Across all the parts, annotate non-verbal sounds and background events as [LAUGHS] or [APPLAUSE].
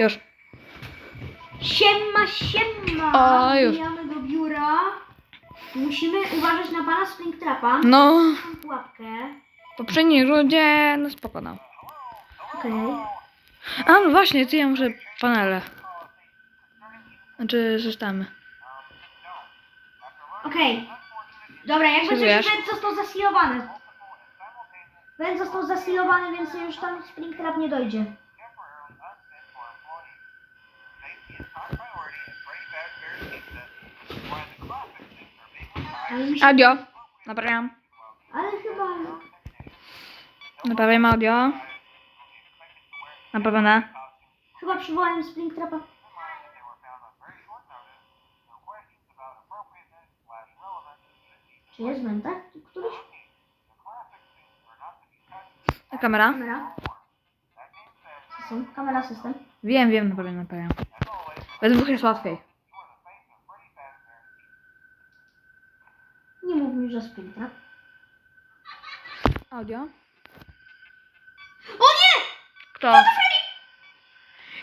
Już. Siema, siema! O, już. Wbijamy do biura. Musimy uważać na pana Springtrapa. No, Mam pułapkę. w poprzedniej rundzie, no spoko, no. Okej. A, no właśnie, ty ja muszę panele. Znaczy, systemy. Okej. Dobra, jakby coś Czujesz? węd został zasilowany. Węd został zasilowany, więc już tam Springtrap nie dojdzie. Ale, mi się, Audio. Naprawiam. ale chyba... Naprawiam audio. Naprawione. Chyba przywołałem Springtrapa. Czy jest? Tu Któryś? A kamera? Kamera. System. Kamera, system. Wiem, wiem, naprawiam, naprawiam. We dwóch jest łatwiej. Nie mów mi, że Springtrap. Audio. O nie! Kto?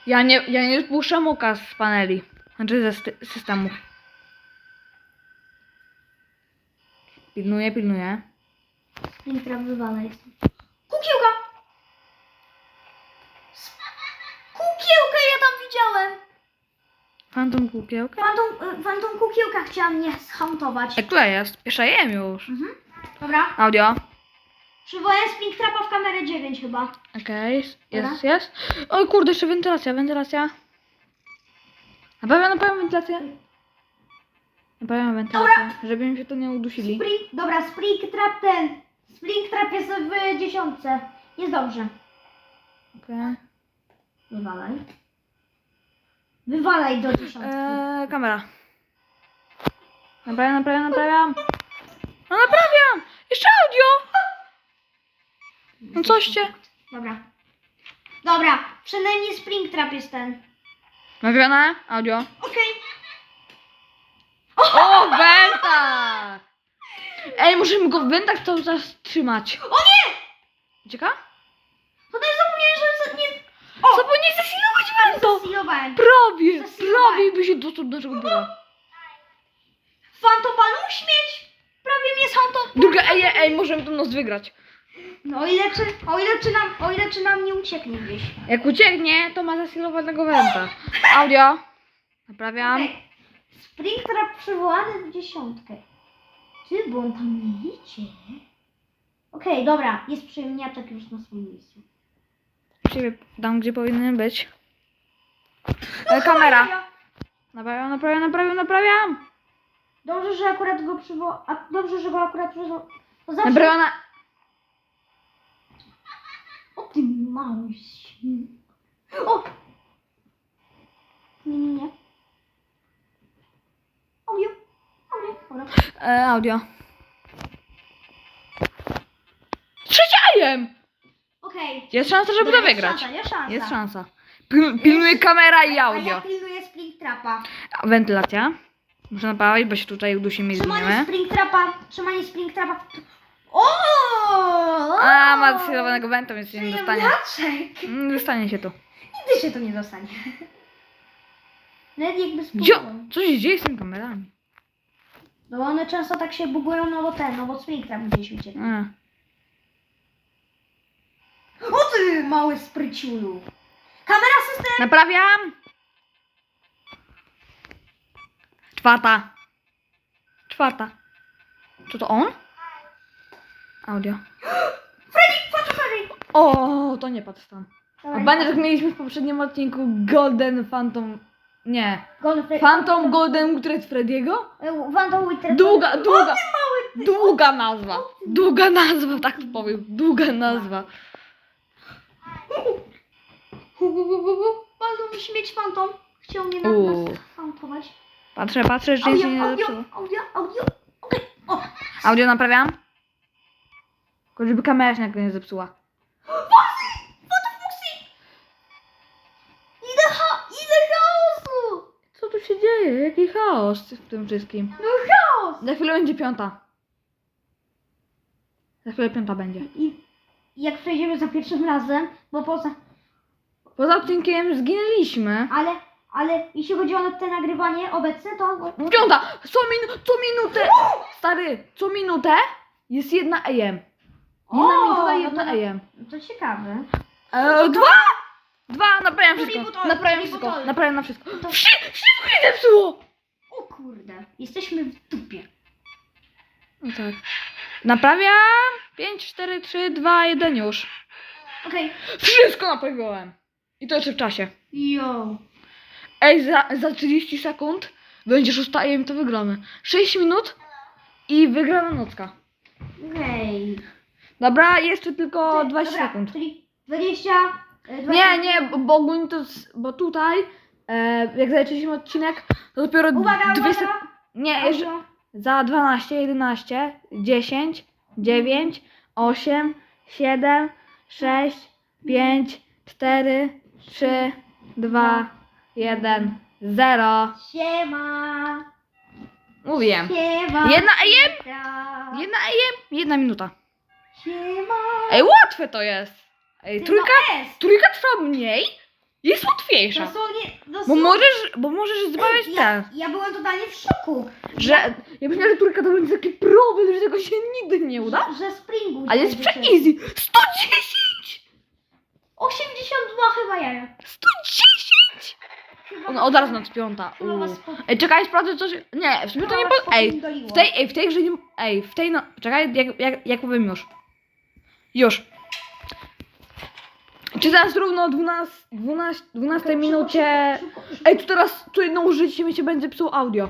Ja nie, ja nie spuszczam oka z paneli. Znaczy ze sty- systemu. Pilnuję, pilnuję. Springtrap wywala jest. Kukiełka! Kukiełkę ja tam widziałem! Phantom kukiełka? Fantom, y, fantom kukiełka chciała mnie zhauntować. Jak która jest? Pierwsza jem już. Mhm. Dobra. Audio. Przywołałem Springtrapa w kamerę 9 chyba. Okej, jest, Dobra. jest. Oj kurde, jeszcze wentylacja, wentylacja. Naprawiam, naprawiam wentylację. Naprawiam wentylację, żeby mi się to nie udusili. Spring, dobra, Springtrap ten. Springtrap jest w dziesiątce. Jest dobrze. Okej. Wywalaj. Wywalaj do dziesiątki. Eee, kamera. Naprawiam, naprawiam, naprawiam. No naprawiam! Jeszcze audio! No coście. Dobra. Dobra, przynajmniej Springtrap jest ten. Naprawione? Audio. Okej. O, wenta! Ej, musimy go w wentach cały czas trzymać. O nie! Ucieka? To też zapomniałem, że. O! Co, bo nie zasilować wento! Zasilowałem. Prawie, Zasilowałem. prawie by się dostał do naszego biura. Fantopanu śmieć! Prawie mnie Fantom... Druga, ej, ej, ej, możemy to nos wygrać. No o ile czy, o ile czy nam, o ile czy nam nie ucieknie gdzieś. Jak ucieknie, to ma zasilowanego wenta. Audio. Naprawiam. Okej. Springtrap przywołany w dziesiątkę. Ty, bo on tam nie idzie. Okej, dobra, jest przyjemniaczek już na swoim miejscu. Ciebie tam, gdzie powinien być. E, kamera. Naprawiam, naprawiam, naprawiam, naprawiam. Dobrze, że akurat go przywo... A, dobrze, że go akurat przywo... Bo zawsze... Naprawiona. O ty mały. O! Nie, nie, nie. Audio. Audio. Dobra. E, audio. Okej. Jest szansa, żeby Dobra, to jest wygrać. Szansa, jest szansa. Jest szansa. Pil, kamera i A ja audio. pilnuję Springtrapa. Wentylacja. Muszę naprawić, bo się tutaj udusimy i Trzymanie zmienimy. Springtrapa. Trzymanie Springtrapa. O! A, ma zasilowanego wenta, więc się nie dostanie. Przyjemniaczek. Mm, Dostanie się tu. Nigdy się to nie dostanie. Nawet jakby Gdzie? spróbował. Co się dzieje z tymi kamerami? No one często tak się bugują, no bo ten, no bo Springtrap gdzieś uciekł. A. Ty mały spryciulu. Kamera system. Naprawiam! Czwarta. Czwarta. Co to on? Audio. [GASPS] Freddy, patrz Freddy. O, to nie padł stan. A pamiętasz, jak mieliśmy w poprzednim odcinku Golden Phantom... Nie. Golden Freddy. Phantom Golden Utrecht Frediego? E, Vandal Wither. Długa, długa, długa nazwa. Długa nazwa, tak powiem. Długa nazwa. Baldur śmieć fantom. Chciał mnie na Uuu. nas fantować. Patrzę, patrzę, czy nic się nie audio, zepsuło. audio, audio. Okej. O. Audio naprawiam. Tylko żeby kamera się nagle nie zepsuła. Foxy! Foto Foxy! Idę ha... Idę chaosu! Co tu się dzieje? Jaki chaos w tym wszystkim. No chaos! Za chwilę będzie piąta. Za chwilę piąta będzie. I jak przejdziemy za pierwszym razem, bo poza... poza odcinkiem zginęliśmy. Ale, ale jeśli chodzi o te nagrywanie obecne, to... Piąta! Co, minu- co minutę! Stary, co minutę jest jedna AM. Jedna O, minuta, no jedna to- AM. To ciekawe. E, dwa! Dwa, naprawiam wszystko. Naprawiam wszystko. Naprawiam na wszystko. To- Wszy, wszystko się zepsuło! O kurde, jesteśmy w dupie. No tak. Naprawiam. 5, 4, 3, 2, 1 już. Okej. Wszystko naprawiłem. I to jeszcze w czasie. Jo. Ej, za, za 30 sekund będzie szósta AM, to wygramy. 6 minut i wygrana nocka. Okej. Dobra, jeszcze tylko Ty- 20 dobra, sekund. Czyli 20... e, 20 Nie, nie, bo, bo ogólnie to, bo tutaj, e, jak zaczęliśmy odcinek, to dopiero Uwaga, dwie sek- uwaga. Nie, jeszcze za 12, 11, 10, 9, 8, 7, 6, 5, 4, 3, 2, 1, 0. Siema. Mówiłem. Siema. Jedna AM, Siema. jedna AM, jedna minuta. Siema. Ej, łatwe to jest. Ej, Ty, trójka, no S. trójka trwa mniej, jest łatwiejsza. Dosłownie, Bo dosłownie. możesz, bo możesz zbawiać ten. ja byłem totalnie w szoku. Że ja myślałem, że trójka to będzie taki problem, że tego się nigdy nie uda. Że, Springu. Ale jest prze easy. 110! 82 chyba jaja. 110! Chyba No od razu nad piąta. Chyba U. was po- Ej, czekaj, sprawdzę coś. Nie, w sumie to nie chyba was po... Ej, w tej, ej, w tej grze nie... Ej, w tej no... Czekaj, jak, jak, jak powiem już. Już. Czy teraz równo o 12, 12, 12 Okej, minucie... Ej, tu teraz tu jedno użycie mi się będzie psuł audio.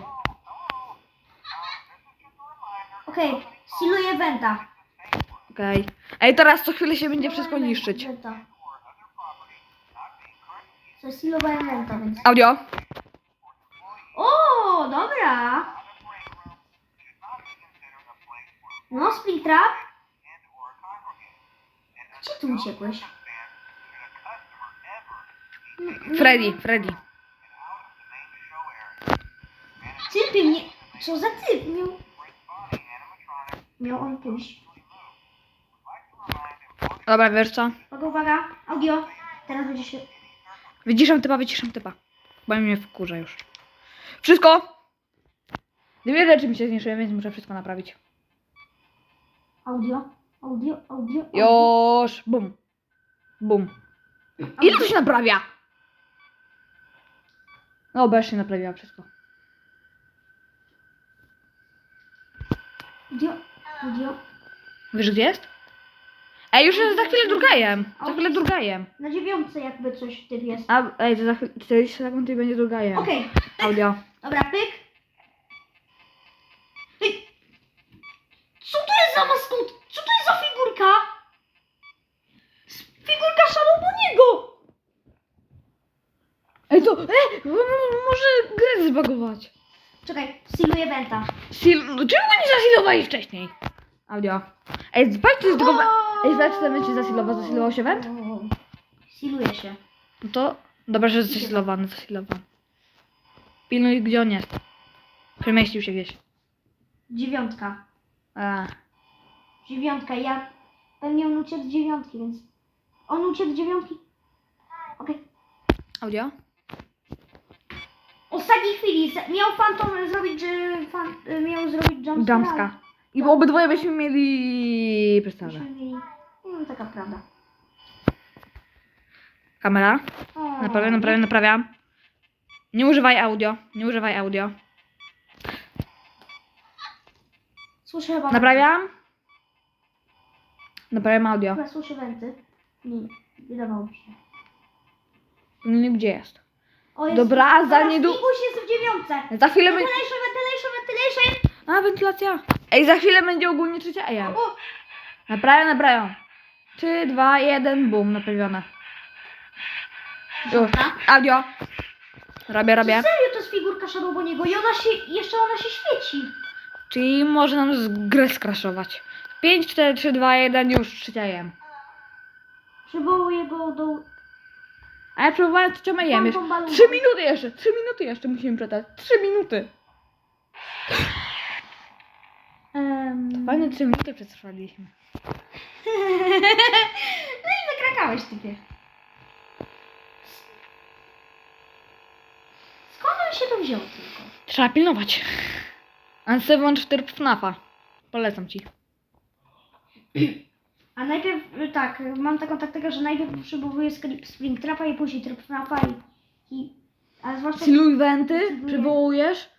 Okej, siluję Wenta. Okej. Ej, teraz co chwilę się będzie wszystko niszczyć. Wenta. Co, silowałem Wenta, więc... Audio. O, dobra. No, Springtrap. Gdzie tu uciekłeś? Freddy, Freddy. Typy mnie... Co za typ? Miał... Miał on pójść. Dobra, wiesz co? Uwaga, uwaga. Audio. Teraz będzie się... Wyciszam typa, wyciszam typa. Bo mnie wkurza już. Wszystko! Dwie rzeczy mi się zniszczyły, więc muszę wszystko naprawić. Audio. Audio, audio. audio. Już! Bum. Bum. Ile to się naprawia? No, bo już się naprawiła wszystko. Audio. Audio. Wiesz gdzie jest? Ej, już jest za chwilę drugajem. Za chwilę drugajem. Na dziewiątce jakby coś typ jest. A, ej, to za chwilę, 40 sekund i będzie drugajem. Okej. Audio. [LAUGHS] Dobra, pyk. Pyk. Co to jest za maskot? Co to jest za figurka? S- Figurka Szaloboniego! Ej, to, m- m- może grę zbagować. Czekaj, siluję Wenta. Sil, no czemu go nie zasilowali wcześniej? Audio. Ej, jest tylko... we- Ej, czy ten będzie zasilował. Zasilował się węd? Siluję się. No to... Dobra, że jest zasilowany, zasilowany. Pilnuj, gdzie on jest. Przemieścił się gdzieś. Dziewiątka. A. Dziewiątka, ja... Pewnie on uciekł z dziewiątki, więc... On uciekł z dziewiątki? Okej. Audio? Ostatniej chwili z- miał Phantom zrobić, że fan, y, miał zrobić jumpscare. Jumpska. I obydwoje byśmy mieli... przestawę. Mieli... No, taka prawda. Kamera. O. Naprawiam, naprawiam, naprawiam. Nie używaj audio. Nie używaj audio. Słyszę chyba... Naprawiam. Naprawiam audio. Chyba słyszę wenty. Nie, wydawało mi się. Nie wiem, gdzie jest. O. Dobra, za niedługo... Spinguś jest w dziewiątce. Za chwilę... My... Ventilation, ventilation, ventilation. A, wentylacja. Ej, za chwilę będzie ogólnie trzecia AM. O, Naprawiam, naprawiam. 3, 2, 1, bum, naprawione. Już. Dobra. Audio. Robię, robię. Serio to jest figurka Shadowboniego i ona się, jeszcze ona się świeci. Czyli może nam z grę skraszować. 5, 4, 3, 2, 1, już trzecia AM. Przywołuję go do... A ja próbowałem z cioma jem Trzy minuty jeszcze, trzy minuty jeszcze musimy przetrwać. Trzy minuty. Em, Fajne trzy minuty przetrwaliśmy. [LAUGHS] No i wykrakałeś typie. Skąd on się to wziął tylko? Trzeba pilnować. Ansewon 4 FNAFa. Polecam ci. [CLEARS THROAT] A najpierw, y, tak, mam taką taktykę, że najpierw przywołuję skri- Springtrapa i później tryb FNAFa i... i a zwłaszcza... Siluj wenty, Siluję. przywołujesz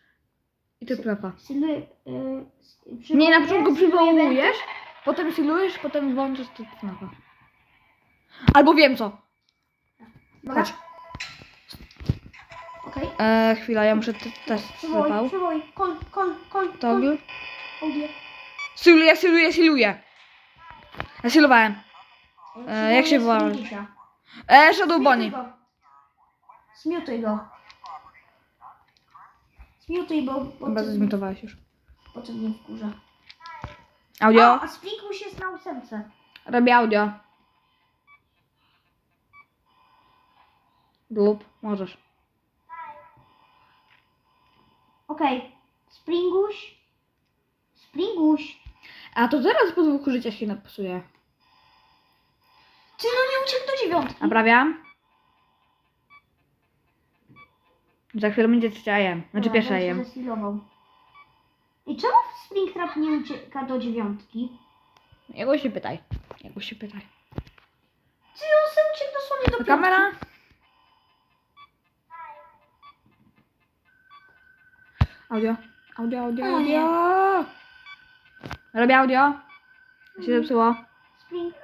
i tryb FNAFa. Siluję, y, Nie, na początku przywołujesz, potem silujesz, potem włączysz tryb FNAFa. Albo wiem co. Dobra. Chodź. Okej. E, chwila, ja muszę te- test Przywołuj, wypał. przywołuj, kol, kol, kol, kol, Toggle. audio. Siluję, siluję, siluję. Ja. E, jak się? Springusia. E, Shadow Bunny. Zmiutuj go. Zmiutuj bo... bo Chyba ty- zmiutowałeś już. Bo to mnie wkurza. Audio. A, a Springuś jest na ósemce. Robię audio. Lub możesz. Okej. Springuś. Springuś. A to zaraz po dwóch użyciach się napsuje. Ty no nie uciekł do dziewiątki. Naprawiam. Za chwilę będzie trzecia jem. Znaczy Dobra, pierwsza będę jem. zestilował. I czemu Springtrap nie ucieka do dziewiątki? Jego się pytaj. Jego się pytaj. Ty on sobie uciekł dosłownie do piątki. kamera. Audio. Audio, audio, O nie. audio. Robię audio. Się zepsuło. Spring,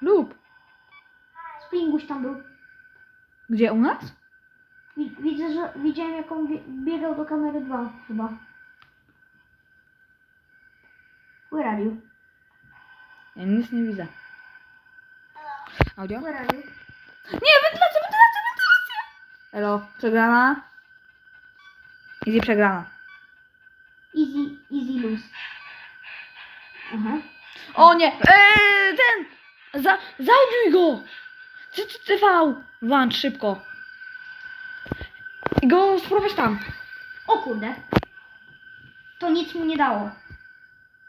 Lub. Springuś tam był. Gdzie u nas? Wi- Widzę, że widziałem jak on bie- biegał do kamery 2 chyba. Where are you? Ja nic nie widzę. Audio? Where are you? Nie, wentylacja, wentylacja, wentylacja! Elo, przegrana. Easy przegrana. Easy, easy lose. Aha. O nie! Eee, ten! Za, zaudiuj go! Ty, ty, ty, V! Włącz szybko. I go sprowadź tam. O kurde. To nic mu nie dało.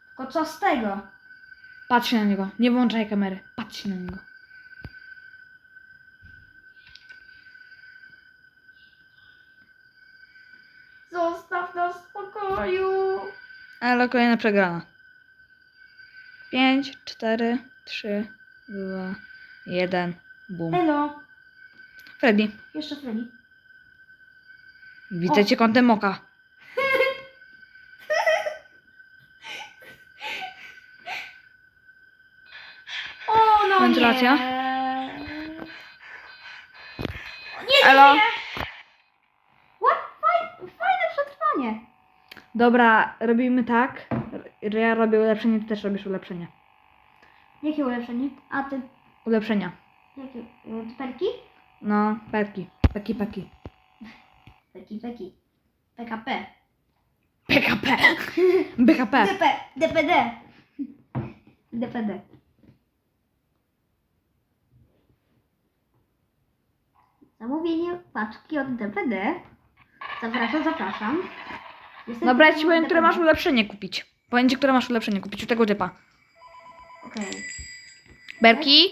Tylko co z tego? Patrz na niego. Nie włączaj kamery. Patrz na niego. Zostaw nas spokoju. Ale kolejna przegrana. 5, 4, 3, 2, 1. Boom. Elo. Freddy, Jeszcze Freddy. widzę O. cię kątem oka. [LAUGHS] O no Wentylacja? nie. O, Nie, nie, Elo. nie. Dobra, robimy tak, ja robię ulepszenie, ty też robisz ulepszenie. Jakie ulepszenie? A ty, Ulepszenia. jakie? y, Perki? No, perki. Peki, peki. Peki, peki. PKP. PKP. BKP. [LAUGHS] DP, DPD. DPD. [LAUGHS] Zamówienie paczki od DPD. Zapraszam, zapraszam. Jestem Dobra, ja ci powiem, które masz ulepszenie kupić. Powiem ci, które masz ulepszenie kupić u tego typa. Okej. Berki.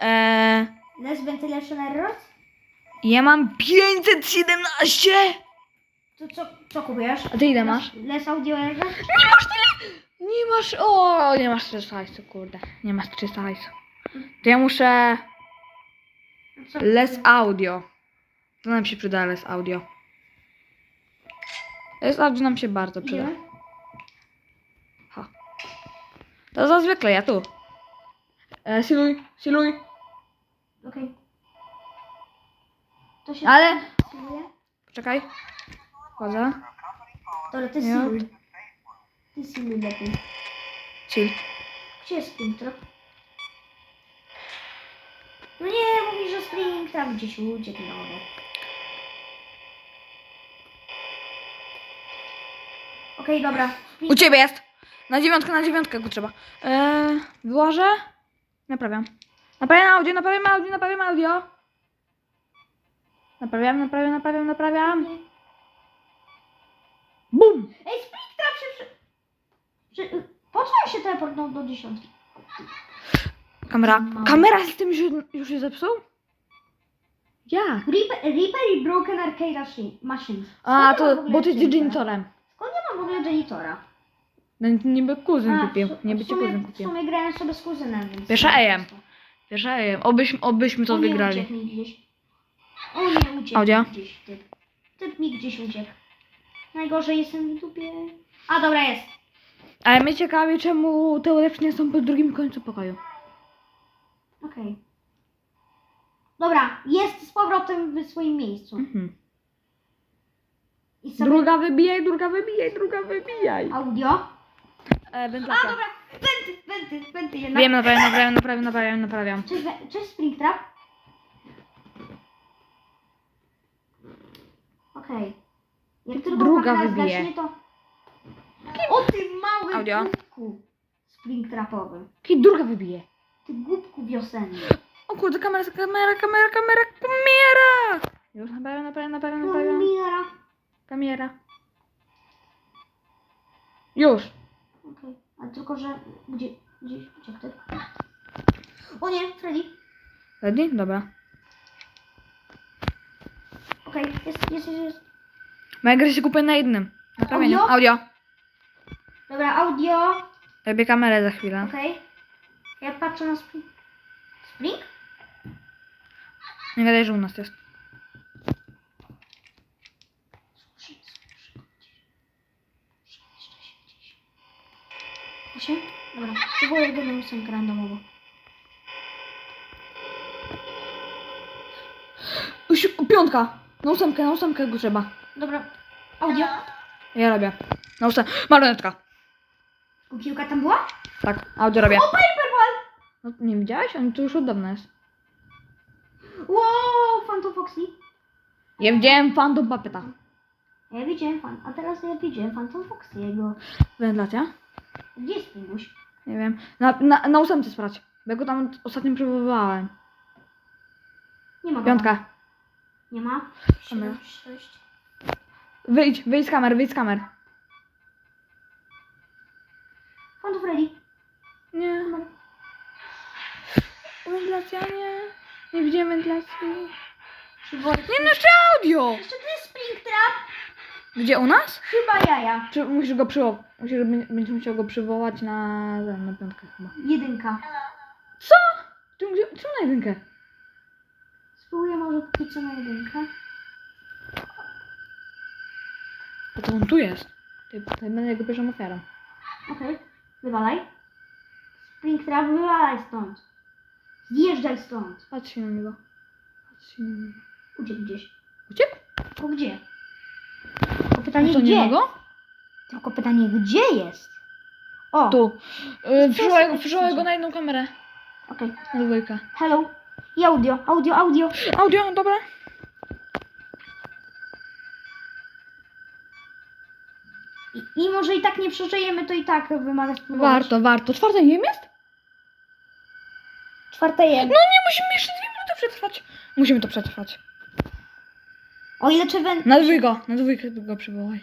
Eee, Less ventilation errors? ja mam 517! To co, co kupujesz? A ty ile masz? Less audio errors? Nie masz tyle! Nie masz, o, nie masz 300 hajsu, kurde. Nie masz 300 hajsu. To ja muszę Co less audio. To nam się przyda less audio. Less audio nam się bardzo przyda. Ha. To za zwykle, ja tu. E, siluj, siluj. Okej. To się... Ale- Siluję? Poczekaj. Wchodzę. Dobra, ty Ja. siluj. Ty siluj lepiej. Chill. Gdzie jest Springtrap? No nie, mówi, że Springtrap gdzieś uciekł na wodę. Okej, dobra. U ciebie jest! Na dziewiątkę, na dziewiątkę go trzeba. Eee, wyłożę. Naprawiam. Naprawiam audio, naprawiam audio, naprawiam audio. Naprawiam, naprawiam, naprawiam, naprawiam. Bum! Ej, Springtrap się przy... przy... Po co on się teleportnął do dziesiątki? Kamera. Mało. Kamera z tym już, już się zepsuł? Jak? Reaper, Reaper i Broken Arcade Machi- Machines. A, w to, ogóle bo ty jesteś janitora? janitorem. Skąd ja mam w ogóle janitora? No, niby kuzyn A, kupił. w su- Niby w cię sumie- kuzyn W kupił. sumie grałem sobie z kuzynem, więc... Pierwsza AM. Wiesz, ej, obyśmy, obyśmy to O nie, wygrali. uciekł mi gdzieś. O nie, uciekł Audio? mi gdzieś typ. Typ mi gdzieś uciekł. Najgorzej jestem w dupie. A, dobra, jest. Ale mnie ciekawi, czemu te ulepszenia są po drugim końcu pokoju. Okej. Dobra, jest z powrotem w swoim miejscu. Mhm. I sobie Druga wybijaj, druga wybijaj, druga wybijaj. audio. E, A, dobra, wenty, wenty, wenty jednak. Wiem, naprawiam, naprawiam, naprawiam, naprawiam, naprawiam. Cześć, we- cześć Springtrap. Okej. Jak tylko Druga kamera wybije. zgaśnie, to... O ty mały Audio? głupku Springtrapowy. Kiedy druga wybije. Ty głupku wiosenny. O kurde, kamera, kamera, kamera, kamera, kamera! Już naprawiam, naprawiam, naprawiam, naprawiam. Kamera. Kamera. Już. Okej, a tylko, że gdzie, gdzieś uciekł ty. O nie, Freddy. Ready? Dobra. Okej, jest, jest, jest, jest. Moja gra się kupuje na jednym. Naprawieniu. Audio? Audio. Dobra, audio. Robię kamerę za chwilę. Okej. Ja patrzę na Spring. Spring? Nie gadaj, że u nas jest. Słyszę, słyszę go gdzieś. Jeszcze się gdzieś. Się? Dobra, przywołuję go na ósemkę randomowo. Uś, piątka. Na ósemkę, na ósemkę go trzeba. Dobra, audio. Ja robię. Na ósemkę. Marionetka. Piłka tam była? Tak, audio robię. O, Paperball! No, nie widziałaś? On tu już od dawna jest. Wow, Phantom Foxy. Ja widziałem Phantom Puppeta. Ja widziałem fan, a teraz ja widziałem Phantom Foxy jego. Gdzie jest Pinguś? Nie wiem. Na, na, na ósemce sprawdź. Bo ja go tam ostatnio przywoływałem. Nie ma go. Piątka. Nie ma. Siedem, sześć. Wyjdź, wyjdź z kamer, wyjdź z kamer. Phantom Freddy. Nie. Wentylacja, nie. Nie widziałem wentylacji. Nie, jeszcze audio! Jeszcze tu jest Springtrap. Gdzie, u nas? Chyba jaja. Czy musisz go przywołać? Musisz, będziesz musiał go przywołać na, na piątkę chyba. Jedynka. Co? Czemu, gdzie, czemu na jedynkę? Spróbuję może co na jedynkę. A to on tu jest. Ty, ty będę jego pierwszą ofiarą. Okej. Wywalaj. Springtrap, wywalaj stąd. Zjeżdżaj stąd. Patrz się na niego. Patrz się na niego. Uciekł gdzieś. Uciekł? Tylko gdzie? Tylko pytanie to nie gdzie? niego? Tylko pytanie gdzie jest? O, Tu. Yy, przywołaj, go na jedną kamerę. okej. Na dwójkę. Hello. I audio, audio, audio. Audio, dobra. I, I może i tak nie przeżyjemy, to i tak wymaga spróbować. Warto, warto. Czwarte jem jest? Czwarte je. No nie, musimy jeszcze dwie minuty przetrwać. Musimy to przetrwać. O ile czy wen... Na dwójkę, na dwójkę go przywołaj.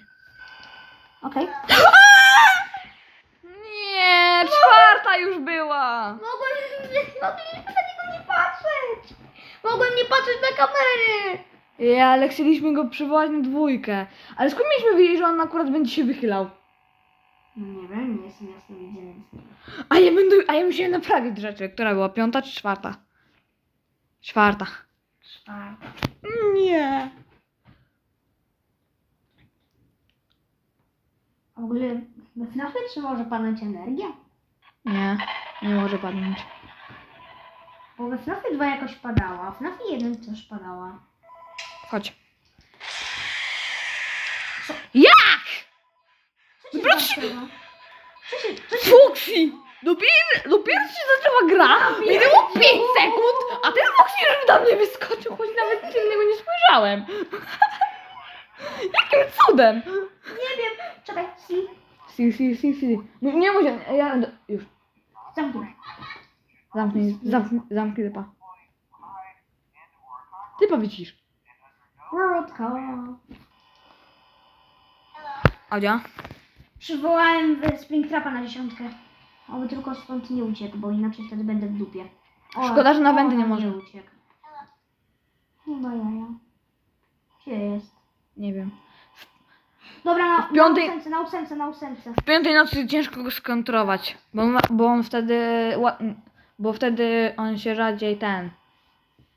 Okej. [GASPS] Nie, czwarta już była. Mogłem, mogliśmy [LAUGHS] na niego nie patrzeć. Mogłem nie patrzeć na kamery. Ja, ale chcieliśmy go przywołać na dwójkę. Ale skąd mieliśmy wiedzieć, że on akurat będzie się wychylał? No nie wiem, nie jestem jasno wiem. A ja będę, a ja musiałem naprawić rzeczy. Która była? Piąta czy czwarta? Czwarta. Czwarte. Nie. W ogóle we FNAFie czy może padać energia? Nie, nie może padnąć. Bo we FNAFie 2 jakoś padała, a w FNAFie 1 też padała. Chodź. Co? Jak? Co się Proszę. zaczęło? Co się... Co się... Foxy! Dopiero, dopiero się zaczęła gra, minęło 5 sekund, a ten Foxy już do mnie wyskoczył, choć nawet niego nie spojrzałem. [LAUGHS] Jakim cudem? Nie wiem. Czekaj, si. Si, si, si, si. No nie muszę, ja już. Zamknij. Zamknij, zamknij, zamknij typa. Typa widzisz. World Cup. Audio? Przywołałem Springtrapa na dziesiątkę. Oby tylko stąd nie uciekł, bo inaczej wtedy będę w dupie. O, Szkoda, że na wędy nie no może. uciekł. Nie ma jaja. Gdzie jest? Nie wiem. Dobra, na, piątej- na ósemce, na ósemce, na ósemce. W piątej nocy ciężko go skontrować, bo, ma, bo on wtedy, bo wtedy on się rzadziej ten,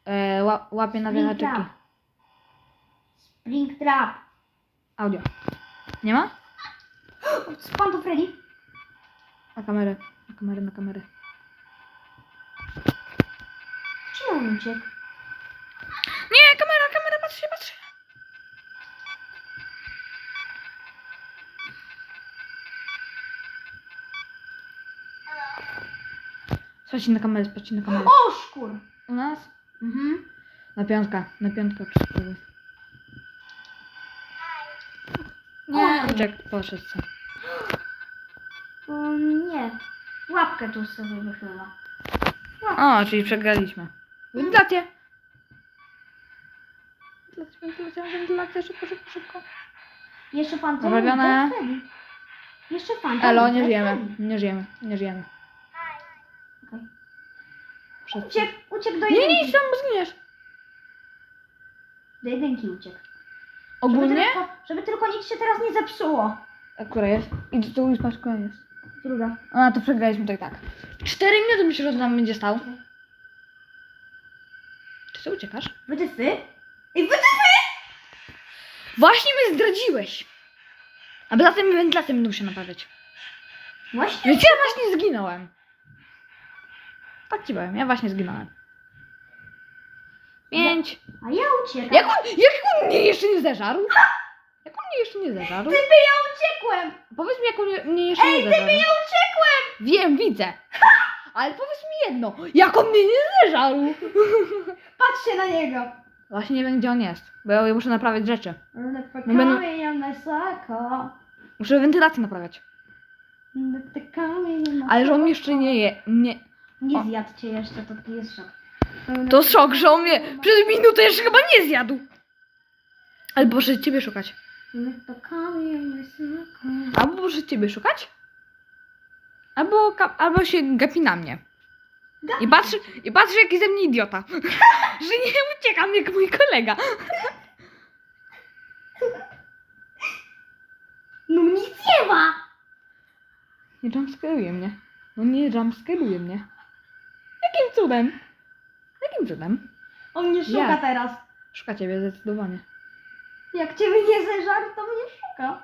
e, ła, łapie na Spring trap. Spring trap. Audio. Nie ma? Pan to Freddy. Na kamerę, na kamerę, na kamerę. Czy on uciekł? Nie, kamera, kamera, patrz się, patrz się. Sprawdźcie na kamerę, sprawdźcie na kamerę. O, szkur. U nas? Mhm. Na piątka, na piątkę przespływy. Nie, O. uciekł, poszedł se. O [GASPS] nie. Łapkę tu sobie wychyla. O, czyli przegraliśmy. Wentylację! Wentylacja, wentylacja, wentylacja, szybko, szybko, szybko. Jeszcze pan to. Jeszcze pan to Elo, nie żyjemy, nie żyjemy, nie żyjemy. Uciekł, uciekł do Nie, nie, jedynki. idź tam, bo zginiesz. Do jedynki uciekł. Żeby Ogólnie? tylko, żeby tylko nic się teraz nie zepsuło. A która jest? Idź tu i patrz, która jest. Druga. A, to przegraliśmy i tak. Cztery minuty myślę, że nam będzie stał. Czy ty uciekasz? Wytyfy? Ej, wytyfy! Właśnie mnie zdradziłeś! A poza tym wentylację będą się naprawiać. Właśnie. Więc ja właśnie zginąłem. Tak ci powiem, ja właśnie zginąłem. Pięć. A ja uciekam. Jak on, jak on mnie jeszcze nie zeżarł? Jak on mnie jeszcze nie zeżarł? Ty by ja uciekłem! Powiedz mi, jak on nie- mnie jeszcze nie Ej, ty zeżarł. by ja uciekłem! Wiem, widzę. [LAUGHS] Ale powiedz mi jedno, jak on mnie nie zeżarł? [LAUGHS] Patrzcie na niego. Właśnie nie wiem, gdzie on jest, bo ja muszę naprawiać rzeczy. Ale No będą- kamień wysoko. Muszę wentylację naprawiać. Ale że on jeszcze nie je, nie... Nie zjadł cię jeszcze, to tu jest szok. To szok, że on mnie przez minutę jeszcze chyba nie zjadł. Ale proszę ciebie szukać. To kamień wysoko. Albo proszę ciebie szukać, albo, ka- albo się gapi na mnie. I patrzy, i patrzy jaki ze mnie idiota. [LAUGHS] że nie uciekam jak mój kolega. No nic nie ma! Nie jumpscaruje mnie. No nie jumpscaruje mnie. Cudem? Jakim cudem? On mnie szuka Ja. teraz. Szuka ciebie zdecydowanie. Jak ciebie nie zeżarł, to mnie szuka.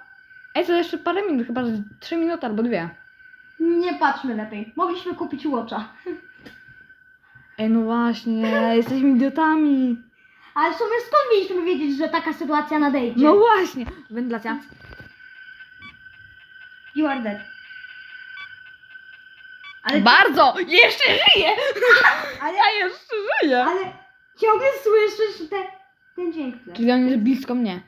Ej, to jeszcze parę minut, chyba z 3 minuty albo dwie. Nie patrzmy lepiej. Mogliśmy kupić Watcha. Ej, no właśnie, jesteśmy idiotami. Ale w sumie skąd mieliśmy wiedzieć, że taka sytuacja nadejdzie? No właśnie. Wentylacja. You are dead. Ale, Bardzo! Jeszcze żyję! [LAUGHS] ale, Ja jeszcze żyję! ale ciągle słyszysz te, ten dźwięk. w tle. Czyli on jest blisko mnie.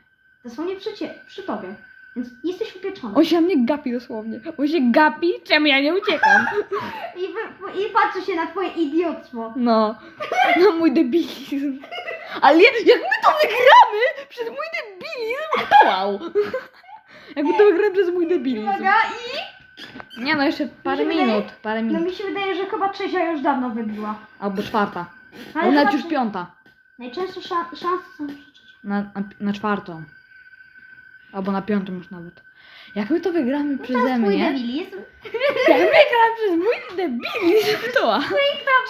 Dosłownie przy, cie, przy tobie. Więc jesteś upieczony. On się na mnie gapi dosłownie. On się gapi, czemu ja nie uciekam. [LAUGHS] I, wy- I patrzy się na twoje idiotstwo. No. No mój debilizm. Ale jak my to wygramy przez mój debilizm, to wow. [LAUGHS] Jakby to wygramy przez mój debilizm. Uwaga i... Nie no, jeszcze parę Mi się wydaje- minut. Parę No minut. mi się wydaje, że chyba trzecia już dawno wybiła. Albo czwarta. Ale Albo nawet chyba już piąta. Najczęstsze szan- szanse są przy trzeciej. Na, na, na czwartą. Albo na piątą już nawet. Jak my to wygramy To przeze twój mnie. debilizm. [LAUGHS] Jak wygramy przez mój debilizm, to.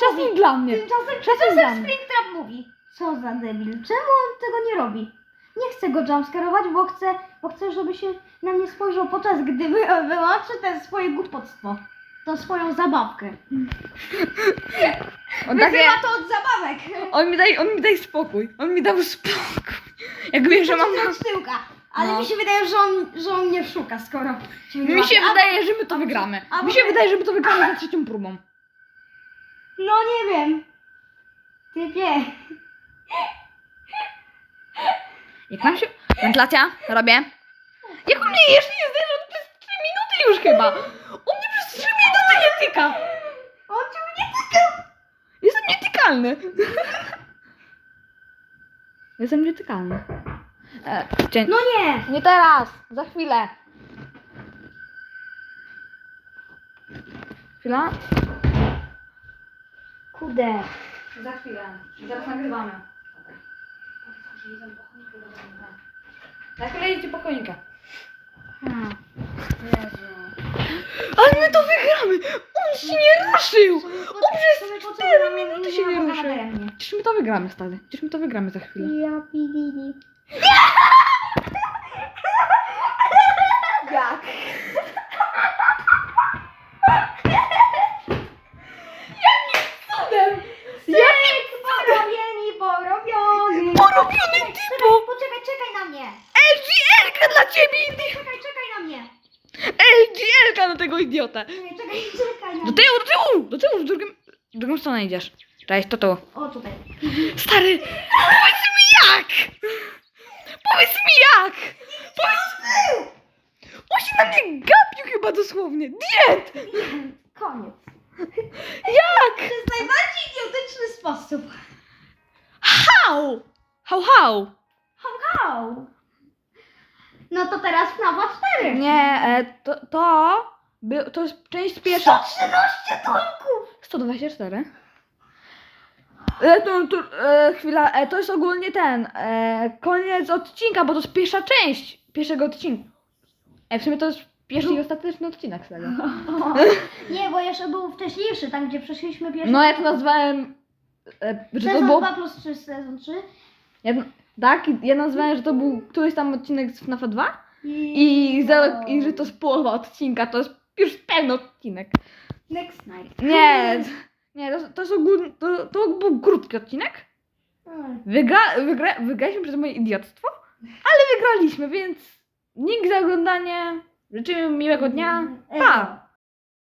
Czasem dla mnie. Tymczasem Czasem dla czasem mnie. Springtrap mówi. Co za debil. Czemu on tego nie robi? Nie chcę go jumpscarować, bo chcę, bo chcę, żeby się na mnie spojrzał podczas gdy wy- wyłączy te swoje głupotstwo. To swoją zabawkę. [LAUGHS] On takie, Wyzywa to od zabawek. on mi daj, on mi daj spokój. On mi dał spokój. Jak wie, że mam... Zaczyna od tyłka. Ale No. mi się wydaje, że on, że on nie szuka, skoro Mi się. A- wydaje, że my to wygramy. a Mi się może- wydaje, że my to wygramy za trzecią próbą. No nie wiem. Typie. Jak nam się... Wentylacja, robię. Jak on mnie jeszcze nie zderza, to przez 3 minuty już chyba. On mnie przez 3 minuty nie tyka. On cię nie tyka. Jestem nietykalny. [LAUGHS] Jestem nietykalny. E, cie- No nie. Nie teraz, za chwilę. Chwila? Kurde. Za chwilę. Zaraz nagrywamy. Za chwilę idzie po konika. Hmm. Ale my to wygramy! On się nie ruszył! On przez cztery minuty się nie ruszył. Przecież my to wygramy, stary. Przecież my to wygramy za chwilę. Ja pidini. Jak? Jakim cudem? Jakim porobiony. Porobiony typu! Czekaj na mnie. LGL-ka dla ciebie, Indy! Czekaj, czekaj na mnie. LGL-ka na tego idiotę! Nie, czekaj, czekaj na Do mnie. tyłu, do tyłu! Do tyłu, w drugim, w drugą stronę idziesz. Cześć, to tu. O, tutaj. Stary, powiedz mi jak! Powiedz mi jak! Powiedz... On się na mnie gapił chyba dosłownie. Diet! Koniec. Jak? To jest najbardziej idiotyczny sposób. How? How, how? How? No to teraz FNAFa 4. Nie, e, to, to, by, to jest część pierwsza. 113 tonków. 124. E, to, to, e, chwila, e, to jest ogólnie ten, e, koniec odcinka, bo to jest pierwsza część pierwszego odcinka. E, w sumie to jest pierwszy i ostateczny odcinek z tego. [LAUGHS] Nie, bo jeszcze był wcześniejszy, tam gdzie przeszliśmy pierwszy. No ja to nazwałem, e, że to Sezon było, 2 plus 3, sezon 3. ja, tak, ja nazwałem, że to był któryś tam odcinek z FNAF 2 i, za, i że to jest połowa odcinka, to jest już pełny odcinek. Next night. Nie, nie, to, to ogólnie, to, to był krótki odcinek. Hmm. Wygra, wygra, wygraliśmy przez moje idiotstwo, ale wygraliśmy, więc dzięki za oglądanie. Życzymy miłego dnia. Pa!